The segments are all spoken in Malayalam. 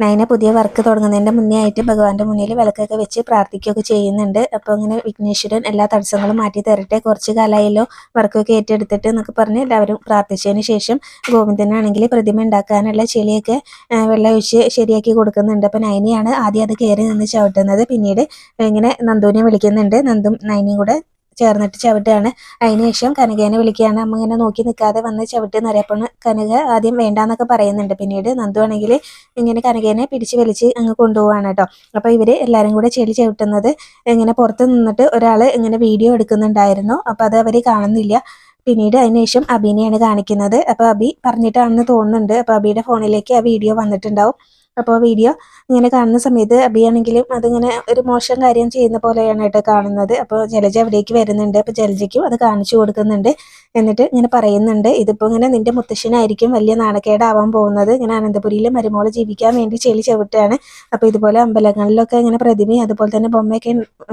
നയന പുതിയ വർക്ക് തുടങ്ങുന്നതിന്റെ മുന്നേ ആയിട്ട് ഭഗവാന്റെ മുന്നിൽ വിളക്കൊക്കെ വെച്ച് പ്രാർത്ഥിക്കുകയൊക്കെ ചെയ്യുന്നുണ്ട്. അപ്പോൾ അങ്ങനെ വിഘ്നേശ്വരൻ എല്ലാ തടസ്സങ്ങളും മാറ്റി തരട്ടെ. കുറച്ച് കാലമായല്ലോ വർക്കൊക്കെ ഏറ്റെടുത്തിട്ട് എന്നൊക്കെ പറഞ്ഞ് എല്ലാവരും പ്രാർത്ഥിച്ചതിന് ശേഷം ഗോവിന്ദനാണെങ്കിൽ പ്രതിമ ഉണ്ടാക്കാനുള്ള ചെളിയൊക്കെ വെള്ളം ഒഴിച്ച് ശരിയാക്കി കൊടുക്കുന്നുണ്ട്. അപ്പോൾ നയനിയാണ് ആദ്യം അത് കയറി നിന്ന് ചവിട്ടുന്നത്. പിന്നീട് ഇങ്ങനെ നന്ദുവിനെ വിളിക്കുന്നുണ്ട്. നന്ദും നയനിയും കൂടെ ചേർന്നിട്ട് ചവിട്ടുകയാണ്. അതിനുശേഷം കനകേനെ വിളിക്കുകയാണ്. അമ്മ ഇങ്ങനെ നോക്കി നിൽക്കാതെ വന്ന് ചവിട്ടുന്ന അറിയപ്പോൾ കനക ആദ്യം വേണ്ടാന്നൊക്കെ പറയുന്നുണ്ട്. പിന്നീട് നന്ദു ആണെങ്കിൽ ഇങ്ങനെ കനകേനെ പിടിച്ച് വലിച്ച് അങ്ങ് കൊണ്ടുപോവാണ് കേട്ടോ. അപ്പോൾ ഇവർ എല്ലാവരും കൂടെ ചെളി ചവിട്ടുന്നത് ഇങ്ങനെ പുറത്ത് നിന്നിട്ട് ഒരാൾ ഇങ്ങനെ വീഡിയോ എടുക്കുന്നുണ്ടായിരുന്നു. അപ്പോൾ അത് അവർ കാണുന്നില്ല. പിന്നീട് അതിനുശേഷം അബിനെയാണ് കാണിക്കുന്നത്. അപ്പോൾ അബി പറഞ്ഞിട്ടാണെന്ന് തോന്നുന്നുണ്ട്. അപ്പോൾ അബിയുടെ ഫോണിലേക്ക് ആ വീഡിയോ വന്നിട്ടുണ്ടാവും. അപ്പോൾ വീഡിയോ ഇങ്ങനെ കാണുന്ന സമയത്ത് അബിയാണെങ്കിലും അതിങ്ങനെ ഒരു മോശം കാര്യം ചെയ്യുന്ന പോലെയാണ് കേട്ടോ കാണുന്നത്. അപ്പോൾ ജലജ അവിടേക്ക് വരുന്നുണ്ട്. അപ്പോൾ ജലജയ്ക്കും അത് കാണിച്ചു കൊടുക്കുന്നുണ്ട്. എന്നിട്ട് ഇങ്ങനെ പറയുന്നുണ്ട് ഇതിപ്പോൾ ഇങ്ങനെ നിന്റെ മുത്തശ്ശനായിരിക്കും വലിയ നാണക്കേടാവാൻ പോകുന്നത്. ഇങ്ങനെ അനന്തപുരിയിൽ മരുമോൾ ജീവിക്കാൻ വേണ്ടി ചെളി ചവിട്ടാണ്. അപ്പോൾ ഇതുപോലെ അമ്പലങ്ങളിലൊക്കെ ഇങ്ങനെ പ്രതിമയും അതുപോലെ തന്നെ ബൊമ്മയൊക്കെ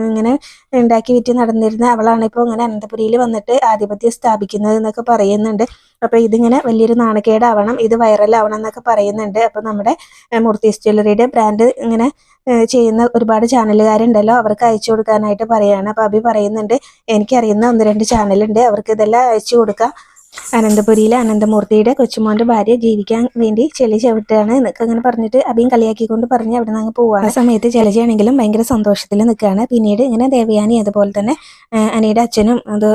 ഇങ്ങനെ ഉണ്ടാക്കി വിറ്റ് നടന്നിരുന്ന അവളാണ് ഇപ്പോൾ ഇങ്ങനെ അനന്തപുരിയിൽ വന്നിട്ട് ആധിപത്യം സ്ഥാപിക്കുന്നത് എന്നൊക്കെ പറയുന്നുണ്ട്. അപ്പോൾ ഇതിങ്ങനെ വലിയൊരു നാണക്കേടാവണം ഇത് വൈറലാവണം എന്നൊക്കെ പറയുന്നുണ്ട്. അപ്പോൾ നമ്മുടെ മൂർത്തി ജ്വല്ലറിയുടെ ബ്രാൻഡ് ഇങ്ങനെ ചെയ്യുന്ന ഒരുപാട് ചാനലുകാരുണ്ടല്ലോ അവർക്ക് അയച്ചു കൊടുക്കാനായിട്ട് പറയുകയാണ് അപ്പോൾ അഭി പറയുന്നുണ്ട് എനിക്കറിയുന്ന ഒന്ന് രണ്ട് ചാനലുണ്ട് അവർക്ക് ഇതെല്ലാം അയച്ചു കൊടുക്കാം. അനന്തപുരിയിലെ അനന്തമൂർത്തിയുടെ കൊച്ചുമോന്റെ ഭാര്യ ജീവിക്കാൻ വേണ്ടി ചെളി ചവിട്ടാണ് എന്നൊക്കെ അങ്ങനെ പറഞ്ഞിട്ട് അഭിയും കളിയാക്കിക്കൊണ്ട് പറഞ്ഞ് അവിടെ നിന്ന് അങ്ങ് പോവാ ആ സമയത്ത് ജലജയാണെങ്കിലും ഭയങ്കര സന്തോഷത്തിൽ നിൽക്കുകയാണ്. പിന്നീട് ഇങ്ങനെ ദേവയാനി അതുപോലെ തന്നെ അനിയുടെ അച്ഛനും അത്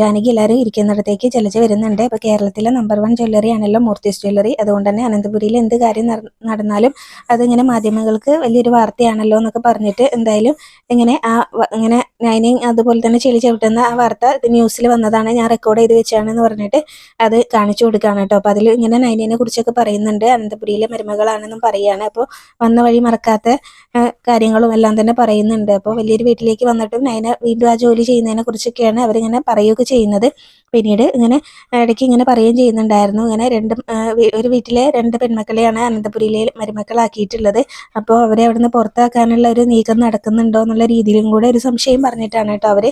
ജാനകി എല്ലാവരും ഇരിക്കുന്നിടത്തേക്ക് ജലജ വരുന്നുണ്ട്. ഇപ്പോൾ കേരളത്തിലെ നമ്പർ വൺ ജ്വല്ലറി ആണല്ലോ മൂർത്തീസ് ജ്വല്ലറി അതുകൊണ്ട് തന്നെ അനന്തപുരിയിൽ എന്ത് കാര്യം നടന്നാലും അതിങ്ങനെ മാധ്യമങ്ങൾക്ക് വലിയൊരു വാർത്തയാണല്ലോ എന്നൊക്കെ പറഞ്ഞിട്ട് എന്തായാലും ഇങ്ങനെ ആ ഇങ്ങനെ നൈനിങ് അതുപോലെ തന്നെ ചെളി ചവിട്ടുന്ന ആ വാർത്ത ന്യൂസിൽ വന്നതാണ്. ഞാൻ റെക്കോർഡ് ചെയ്ത് വെച്ചാണെന്ന് പറഞ്ഞിട്ട് അത് കാണിച്ചു കൊടുക്കുകയാണ് കേട്ടോ. അപ്പോൾ അതിൽ ഇങ്ങനെ നൈനിനെ കുറിച്ചൊക്കെ പറയുന്നുണ്ട്. അനന്തപുരിയിലെ മരുമകളാണെന്നും പറയുകയാണ്. അപ്പോൾ വന്ന വഴി മറക്കാത്ത കാര്യങ്ങളും എല്ലാം തന്നെ പറയുന്നുണ്ട്. അപ്പോൾ വലിയൊരു വീട്ടിലേക്ക് വന്നിട്ടും നൈന വീണ്ടും ആ ജോലി ചെയ്യുന്നതിനെ കുറിച്ചൊക്കെയാണ് അവരിങ്ങനെ പറയുകയൊക്കെ ചെയ്യുന്നത്. പിന്നീട് ഇങ്ങനെ ഇടയ്ക്ക് ഇങ്ങനെ പറയുകയും ചെയ്യുന്നുണ്ടായിരുന്നു. ഇങ്ങനെ രണ്ട് ഒരു വീട്ടിലെ രണ്ട് പെൺമക്കളെയാണ് അനന്തപുരിയിലെ മരുമക്കളാക്കിയിട്ടുള്ളത്. അപ്പോൾ അവരെ അവിടുന്ന് പുറത്താക്കാനുള്ള ഒരു നീക്കം നടക്കുന്നുണ്ടോ എന്നുള്ള രീതിയിലും കൂടെ ഒരു സംശയം പറഞ്ഞിട്ടാണ് കേട്ടോ അവർ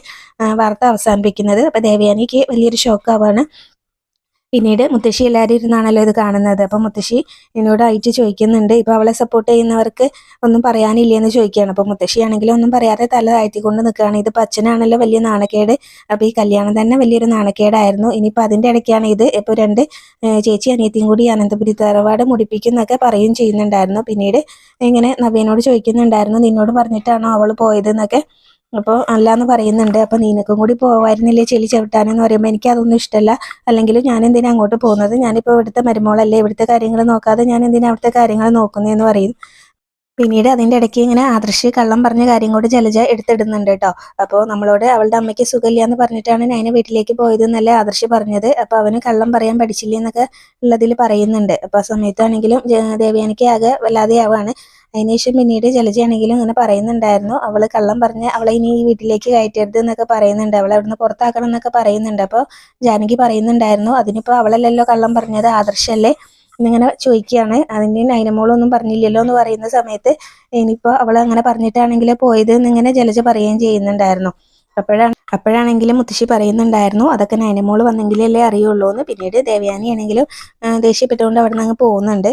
വാർത്ത അവസാനിപ്പിക്കുന്നത്. അപ്പോൾ ദേവയാനിക്ക് വലിയൊരു ഷോക്കാവാണ് പിന്നീട് മുത്തശ്ശി എല്ലാവരും ഇരുന്നാണല്ലോ ഇത് കാണുന്നത്. അപ്പം മുത്തശ്ശി എന്നോട് ആയിട്ട് ചോദിക്കുന്നുണ്ട്. ഇപ്പം അവളെ സപ്പോർട്ട് ചെയ്യുന്നവർക്ക് ഒന്നും പറയാനില്ലെന്ന് ചോദിക്കുകയാണ്. അപ്പോൾ മുത്തശ്ശിയാണെങ്കിലും ഒന്നും പറയാതെ തല താഴ്ത്തിക്കൊണ്ട് നിൽക്കുകയാണ്. ഇതിപ്പോൾ അച്ഛനാണല്ലോ വലിയ നാണക്കേട്. അപ്പം ഈ കല്യാണം തന്നെ വലിയൊരു നാണക്കേടായിരുന്നു. ഇനിയിപ്പോൾ അതിന്റെ ഇടയ്ക്കാണ് ഇത്. ഇപ്പോൾ രണ്ട് ചേച്ചി അനിയത്തിയും കൂടി അനന്തപുരി തറവാട് മുടിപ്പിക്കുന്നൊക്കെ പറയുകയും ചെയ്യുന്നുണ്ടായിരുന്നു. പിന്നീട് ഇങ്ങനെ നവീനോട് ചോദിക്കുന്നുണ്ടായിരുന്നു. നിന്നോട് പറഞ്ഞിട്ടാണോ അവൾ പോയത് എന്നൊക്കെ അപ്പോൾ അല്ലാന്ന് പറയുന്നുണ്ട്. അപ്പോൾ നിനക്കും കൂടി പോവായിരുന്നില്ലേ ചെളി ചവിട്ടാനെന്ന് പറയുമ്പോൾ എനിക്ക് അതൊന്നും ഇഷ്ടമല്ല അല്ലെങ്കിൽ ഞാൻ എന്തിനാ അങ്ങോട്ട് പോകുന്നത്? ഞാനിപ്പോൾ ഇവിടുത്തെ മരുമോളല്ലേ ഇവിടുത്തെ കാര്യങ്ങൾ നോക്കാതെ ഞാൻ എന്തിനാ അവിടുത്തെ കാര്യങ്ങൾ നോക്കുന്നതെന്ന് പറയും. പിന്നീട് അതിന്റെ ഇടയ്ക്ക് ഇങ്ങനെ ആദർശി കള്ളം പറഞ്ഞ കാര്യം കൂടി ജലജ എടുത്തിടുന്നുണ്ട് കേട്ടോ അപ്പോൾ നമ്മളോട് അവളുടെ അമ്മയ്ക്ക് സുഖമില്ല എന്ന് പറഞ്ഞിട്ടാണ് ഞാൻ വീട്ടിലേക്ക് പോയത് എന്നല്ലേ ആദർശി പറഞ്ഞത്. അപ്പോൾ അവന് കള്ളം പറയാൻ പഠിച്ചില്ല എന്നൊക്കെ ഉള്ളതിൽ പറയുന്നുണ്ട്. അപ്പോൾ ആ സമയത്താണെങ്കിലും ദേവയാനിക്ക് ആകെ വല്ലാതെ ആവാണ് അതിനുശേഷം പിന്നീട് ജലജയാണെങ്കിലും ഇങ്ങനെ പറയുന്നുണ്ടായിരുന്നു. അവൾ കള്ളം പറഞ്ഞ് അവളെ ഇനി ഈ വീട്ടിലേക്ക് കയറ്റരുത് എന്നൊക്കെ പറയുന്നുണ്ട്. അവളെ അവിടുന്ന് പുറത്താക്കണം എന്നൊക്കെ പറയുന്നുണ്ട്. അപ്പോൾ ജാനകി പറയുന്നുണ്ടായിരുന്നു അതിനിപ്പോൾ അവളല്ലല്ലോ കള്ളം പറഞ്ഞത് ആദർശല്ലേ? എന്നിങ്ങനെ ചോദിക്കുകയാണ്. അതിന് നൈനമോളൊന്നും പറഞ്ഞില്ലല്ലോ എന്ന് പറയുന്ന സമയത്ത് ഇനിയിപ്പോൾ അവൾ അങ്ങനെ പറഞ്ഞിട്ടാണെങ്കിൽ പോയത് എന്നിങ്ങനെ ജലജ പറയുകയും ചെയ്യുന്നുണ്ടായിരുന്നു. അപ്പോഴാണ് അപ്പോഴാണെങ്കിലും മുത്തശ്ശി പറയുന്നുണ്ടായിരുന്നു അതൊക്കെ നൈനമോൾ വന്നെങ്കിലല്ലേ അറിയുള്ളൂ എന്ന് പിന്നീട് ദേവയാനി ആണെങ്കിലും ദേഷ്യപ്പെട്ടുകൊണ്ട് അവിടെ നിന്ന് അങ്ങ് പോകുന്നുണ്ട്.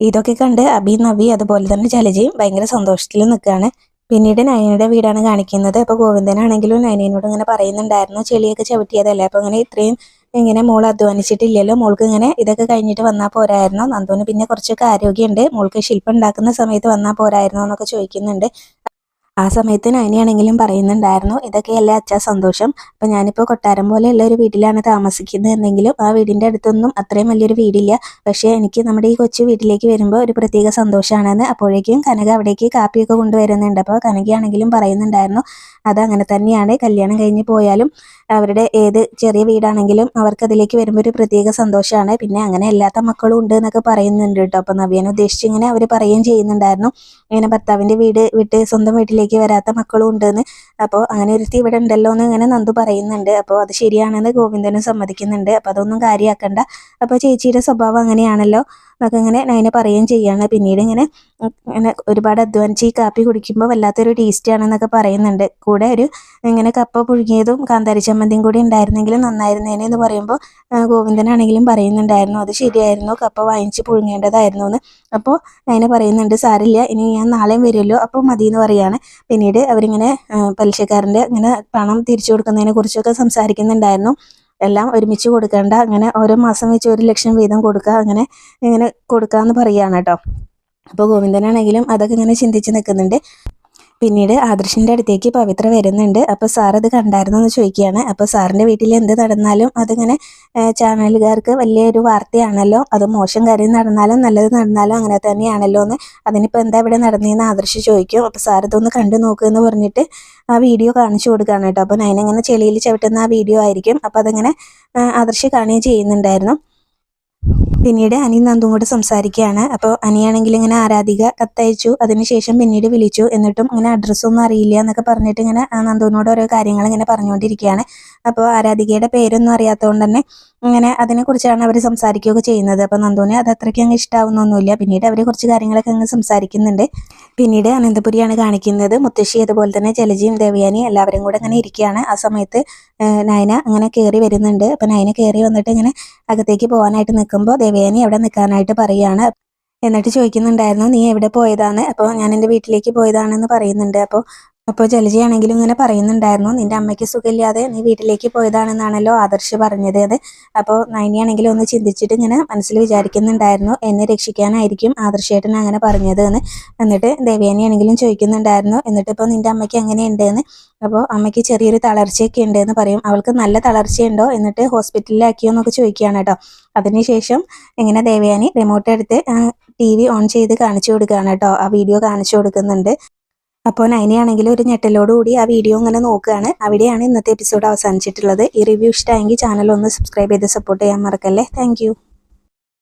ഇതൊക്കെ കണ്ട് അബി നബി അതുപോലെ തന്നെ ജലജയും ഭയങ്കര സന്തോഷത്തിൽ നിൽക്കുകയാണ് പിന്നീട് നയനയുടെ വീടാണ് കാണിക്കുന്നത്. അപ്പോൾ ഗോവിന്ദനാണെങ്കിലും നയനയോട് ഇങ്ങനെ പറയുന്നുണ്ടായിരുന്നു ചെളിയൊക്കെ ചവിട്ടിയതല്ലേ? അപ്പോൾ അങ്ങനെ ഇത്രയും ഇങ്ങനെ മോൾ അധ്വാനിച്ചിട്ടില്ലല്ലോ? മോൾക്ക് ഇങ്ങനെ ഇതൊക്കെ കഴിഞ്ഞിട്ട് വന്നാൽ പോരായിരുന്നോ? നന്ദുവിന് പിന്നെ കുറച്ചൊക്കെ ആരോഗ്യമുണ്ട്. മോൾക്ക് ശില്പം ഉണ്ടാക്കുന്ന സമയത്ത് വന്നാൽ പോരായിരുന്നോ എന്നൊക്കെ ചോദിക്കുന്നുണ്ട്. ആ സമയത്ത് നൈനിയാണെങ്കിലും പറയുന്നുണ്ടായിരുന്നു ഇതൊക്കെയല്ലേ അച്ഛാ സന്തോഷം? അപ്പം ഞാനിപ്പോൾ കൊട്ടാരം പോലെയുള്ള ഒരു വീട്ടിലാണ് താമസിക്കുന്നത് എന്നെങ്കിലും ആ വീടിന്റെ അടുത്തൊന്നും അത്രയും വലിയൊരു വീടില്ല. പക്ഷേ എനിക്ക് നമ്മുടെ ഈ കൊച്ചു വീട്ടിലേക്ക് വരുമ്പോൾ ഒരു പ്രത്യേക സന്തോഷമാണെന്ന് അപ്പോഴേക്കും കനക അവിടേക്ക് കാപ്പിയൊക്കെ കൊണ്ടുവരുന്നുണ്ട്. അപ്പോൾ കനകയാണെങ്കിലും പറയുന്നുണ്ടായിരുന്നു അതങ്ങനെ തന്നെയാണ്. കല്യാണം കഴിഞ്ഞ് പോയാലും അവരുടെ ഏത് ചെറിയ വീടാണെങ്കിലും അവർക്ക് അതിലേക്ക് വരുമ്പോൾ ഒരു പ്രത്യേക സന്തോഷമാണ് പിന്നെ അങ്ങനെ അല്ലാത്ത മക്കളും ഉണ്ട് എന്നൊക്കെ പറയുന്നുണ്ട് കേട്ടോ. അപ്പോൾ നവ്യനെ ഉദ്ദേശിച്ച് ഇങ്ങനെ അവർ പറയുകയും ചെയ്യുന്നുണ്ടായിരുന്നു. ഇങ്ങനെ ഭർത്താവിന്റെ വീട് വിട്ട് സ്വന്തം വീട്ടിലേക്ക് വരാത്ത മക്കളും ഉണ്ടെന്ന് അപ്പോൾ അങ്ങനെ ഒരുത്തി ഇവിടെ ഉണ്ടല്ലോ എന്ന് ഇങ്ങനെ നന്ദു പറയുന്നുണ്ട്. അപ്പോൾ അത് ശരിയാണെന്ന് ഗോവിന്ദനും സമ്മതിക്കുന്നുണ്ട്. അപ്പോൾ അതൊന്നും കാര്യമാക്കണ്ട അപ്പോൾ ചേച്ചിയുടെ സ്വഭാവം അങ്ങനെയാണല്ലോ. എന്നൊക്കെ ഇങ്ങനെ നൈന പറയുകയും ചെയ്യാണ്. പിന്നീട് ഇങ്ങനെ ഇങ്ങനെ ഒരുപാട് അധ്വാനിച്ച് ഈ കാപ്പി കുടിക്കുമ്പോൾ വല്ലാത്തൊരു ടേസ്റ്റ് ആണെന്നൊക്കെ പറയുന്നുണ്ട്. കൂടെ ഒരു ഇങ്ങനെ കപ്പ പുഴുങ്ങിയതും കാന്താരി ചമ്മന്തിയും കൂടി ഉണ്ടായിരുന്നെങ്കിൽ നന്നായിരുന്നേനെ എന്ന് പറയുമ്പോൾ ഗോവിന്ദനാണെങ്കിലും പറയുന്നുണ്ടായിരുന്നു. അത് ശരിയായിരുന്നു. കപ്പ വാങ്ങിച്ച് പുഴുങ്ങേണ്ടതായിരുന്നു എന്ന്. അപ്പോൾ നൈന പറയുന്നുണ്ട് സാരില്ല ഇനി ഞാൻ നാളെയും വരുമല്ലോ. അപ്പോൾ മതി എന്ന് പറയാണ്. പിന്നീട് അവരിങ്ങനെ ആ, പലിശക്കാരന്റെ ഇങ്ങനെ പണം തിരിച്ചു കൊടുക്കുന്നതിനെ കുറിച്ചൊക്കെ സംസാരിക്കുന്നുണ്ടായിരുന്നു. എല്ലാം ഒരുമിച്ച് കൊടുക്കേണ്ട അങ്ങനെ ഓരോ മാസം വെച്ച് ഒരു ലക്ഷം വീതം കൊടുക്കുക അങ്ങനെ ഇങ്ങനെ കൊടുക്കാമെന്ന് പറയുകയാണ് കേട്ടോ. അപ്പോൾ ഗോവിന്ദനാണെങ്കിലും അതൊക്കെ ഇങ്ങനെ ചിന്തിച്ച് നിൽക്കുന്നുണ്ട്. പിന്നീട് ആദർശിന്റെ അടുത്തേക്ക് പവിത്ര വരുന്നുണ്ട്. അപ്പോൾ സാർ അത് കണ്ടായിരുന്നു എന്ന് ചോദിക്കുകയാണ്. അപ്പോൾ സാറിന്റെ വീട്ടിൽ എന്ത് നടന്നാലും അതിങ്ങനെ ചാനലുകാർക്ക് വലിയൊരു വാർത്തയാണല്ലോ. അത് മോശം കാര്യം നടന്നാലും നല്ലത് നടന്നാലും അങ്ങനെ തന്നെയാണല്ലോ എന്ന് അതിനിപ്പോൾ എന്താ ഇവിടെ നടന്നതെന്ന് ആദർശ് ചോദിക്കും. അപ്പോൾ സാർ ഇതൊന്ന് കണ്ടു നോക്കുക എന്ന് പറഞ്ഞിട്ട് ആ വീഡിയോ കാണിച്ചു കൊടുക്കുകയാണ് കേട്ടോ. അപ്പോൾ നയനങ്ങനെ ചെളിയിൽ ചവിട്ടുന്ന ആ വീഡിയോ ആയിരിക്കും. അപ്പോൾ അതങ്ങനെ ആദർശ് കാണുകയും ചെയ്യുന്നുണ്ടായിരുന്നു. പിന്നീട് അനി നന്ദും കൂടെ സംസാരിക്കുകയാണ്. അപ്പോൾ അനിയാണെങ്കിൽ ഇങ്ങനെ ആരാധിക കത്തയച്ചു അതിനുശേഷം പിന്നീട് വിളിച്ചു. എന്നിട്ടും ഇങ്ങനെ അഡ്രസ്സൊന്നും അറിയില്ല എന്നൊക്കെ പറഞ്ഞിട്ട് ഇങ്ങനെ നന്ദുവിനോട് ഓരോ കാര്യങ്ങൾ ഇങ്ങനെ പറഞ്ഞുകൊണ്ടിരിക്കുകയാണ്. അപ്പോൾ ആരാധികയുടെ പേരൊന്നും അറിയാത്തതുകൊണ്ട് തന്നെ ഇങ്ങനെ അതിനെക്കുറിച്ചാണ് അവർ സംസാരിക്കുകയൊക്കെ ചെയ്യുന്നത്. അപ്പോൾ നന്ദുവിന് അത് അത്രയ്ക്ക് അങ്ങ് ഇഷ്ടാവുന്നൊന്നുമില്ല. പിന്നീട് അവർ കുറച്ച് കാര്യങ്ങളൊക്കെ അങ്ങ് സംസാരിക്കുന്നുണ്ട്. പിന്നീട് അനന്തപുരിയാണ് കാണിക്കുന്നത്. മുത്തശ്ശി അതുപോലെ തന്നെ ജലജിയും ദേവയാനി എല്ലാവരും കൂടെ അങ്ങനെ ഇരിക്കുകയാണ്. ആ സമയത്ത് നയന അങ്ങനെ കയറി വരുന്നുണ്ട്. അപ്പോൾ നയന കയറി വന്നിട്ട് ഇങ്ങനെ അകത്തേക്ക് പോകാനായിട്ട് നിൽക്കുമ്പോൾ ദേവയാനി അവിടെ നിൽക്കാനായിട്ട് പറയുകയാണ് എന്നിട്ട് ചോദിക്കുന്നുണ്ടായിരുന്നു നീ എവിടെ പോയതാണ്? അപ്പോൾ ഞാൻ എന്റെ വീട്ടിലേക്ക് പോയതാണെന്ന് പറയുന്നുണ്ട്. അപ്പോൾ അപ്പോൾ ജലജയാണെങ്കിലും ഇങ്ങനെ പറയുന്നുണ്ടായിരുന്നു നിന്റെ അമ്മയ്ക്ക് സുഖമില്ലാതെ നീ വീട്ടിലേക്ക് പോയതാണെന്നാണല്ലോ ആദർശ് പറഞ്ഞത് അത്. അപ്പോൾ നൈനിയാണെങ്കിലും ഒന്ന് ചിന്തിച്ചിട്ട് ഇങ്ങനെ മനസ്സിൽ വിചാരിക്കുന്നുണ്ടായിരുന്നു എന്നെ രക്ഷിക്കാനായിരിക്കും ആദർശേട്ടൻ അങ്ങനെ പറഞ്ഞത് എന്ന്. എന്നിട്ട് ദേവേനെയാണെങ്കിലും ചോദിക്കുന്നുണ്ടായിരുന്നു എന്നിട്ട് ഇപ്പോൾ നിന്റെ അമ്മയ്ക്ക് എങ്ങനെയുണ്ട് എന്ന്? അപ്പോൾ അമ്മയ്ക്ക് ചെറിയൊരു തളർച്ചയൊക്കെ ഉണ്ട് എന്ന് പറയും അവൾക്ക് നല്ല തളർച്ചയുണ്ടോ? എന്നിട്ട് ഹോസ്പിറ്റലിലാക്കിയോ എന്നൊക്കെ ചോദിക്കുകയാണ് കേട്ടോ. അതിനുശേഷം ഇങ്ങനെ ദേവയാനി റിമോട്ട് എടുത്ത് ടി വി ഓൺ ചെയ്ത് കാണിച്ചു കൊടുക്കുകയാണ് കേട്ടോ ആ വീഡിയോ കാണിച്ചു കൊടുക്കുന്നുണ്ട്. അപ്പോൾ നൈനയാണെങ്കിൽ ഒരു ഞെട്ടലോടുകൂടി ആ വീഡിയോ ഇങ്ങനെ നോക്കുകയാണ്. അവിടെയാണ് ഇന്നത്തെ എപ്പിസോഡ് അവസാനിച്ചിട്ടുള്ളത്. ഈ റിവ്യൂ ഇഷ്ടമായെങ്കിൽ ചാനൽ ഒന്ന് സബ്സ്ക്രൈബ് ചെയ്ത് സപ്പോർട്ട് ചെയ്യാൻ മറക്കല്ലേ? താങ്ക്